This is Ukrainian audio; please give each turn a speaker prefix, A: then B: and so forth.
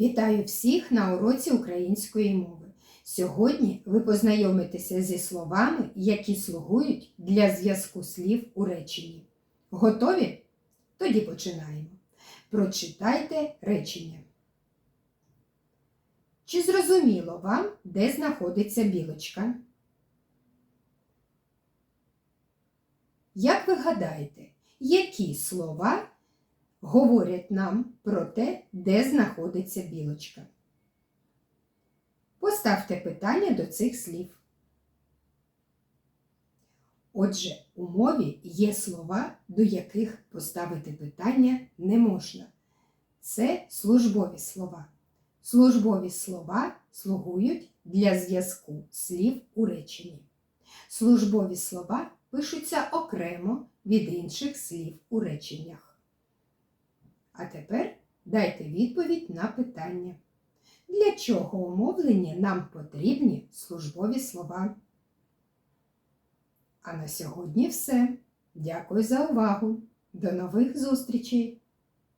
A: Вітаю всіх на уроці української мови. Сьогодні ви познайомитеся зі словами, які слугують для зв'язку слів у реченні. Готові? Тоді починаємо. Прочитайте речення. Чи зрозуміло вам, де знаходиться білочка? Як ви гадаєте, які слова говорять нам про те, де знаходиться білочка? Поставте питання до цих слів. Отже, у мові є слова, до яких поставити питання не можна. Це службові слова. Службові слова слугують для зв'язку слів у реченні. Службові слова пишуться окремо від інших слів у реченнях. А тепер дайте відповідь на питання. Для чого у мовленні нам потрібні службові слова? А на сьогодні все. Дякую за увагу. До нових зустрічей!